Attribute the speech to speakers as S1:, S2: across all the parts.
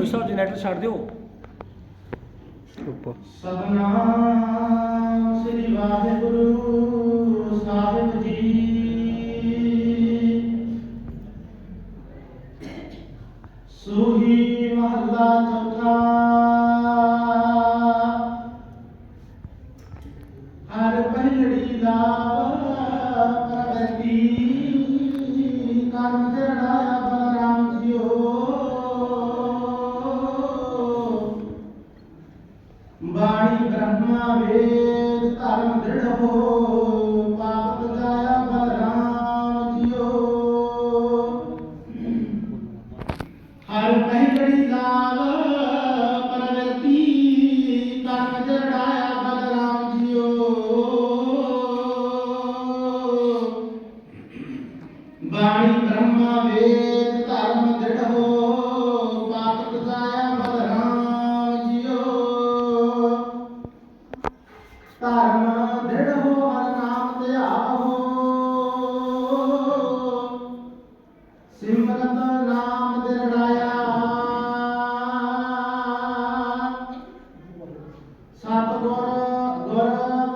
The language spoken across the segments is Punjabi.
S1: ਕੋਈ ਸਾਹਿਬ ਜਨਰੇਟਰ ਛੱਡ ਦਿਓ। ਉੱਪਰ
S2: ਸਤਨਾਮ ਸ੍ਰੀ ਵਾਹਿਗੁਰੂ। વેદ કર્મ દૃઢ હો પાપ કાયા બલરામ જીઓ હર ਧਰਮ ਦ੍ਰਿੜੋ ਹਰ ਨਾਮ ਧਿਆਵੋ ਸਿਮਰਤ ਨਾਮ ਗੁਰ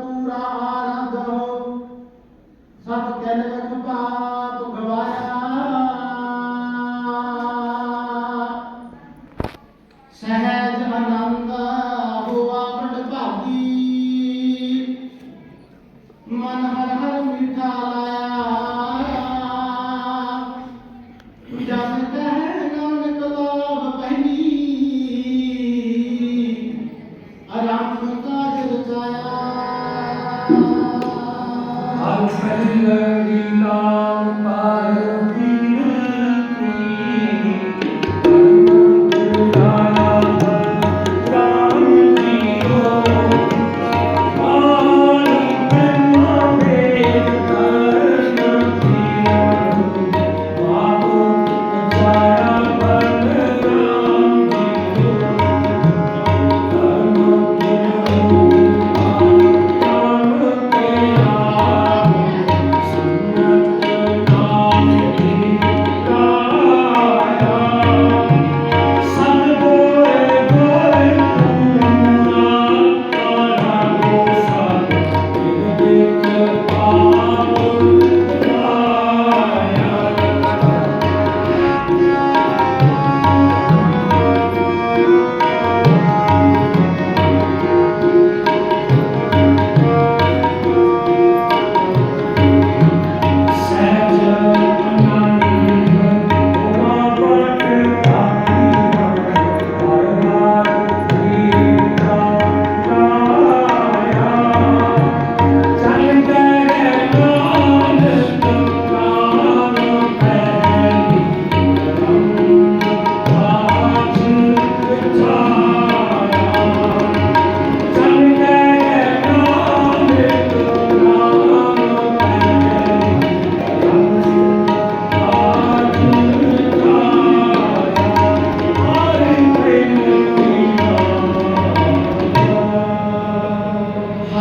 S1: Hallelujah.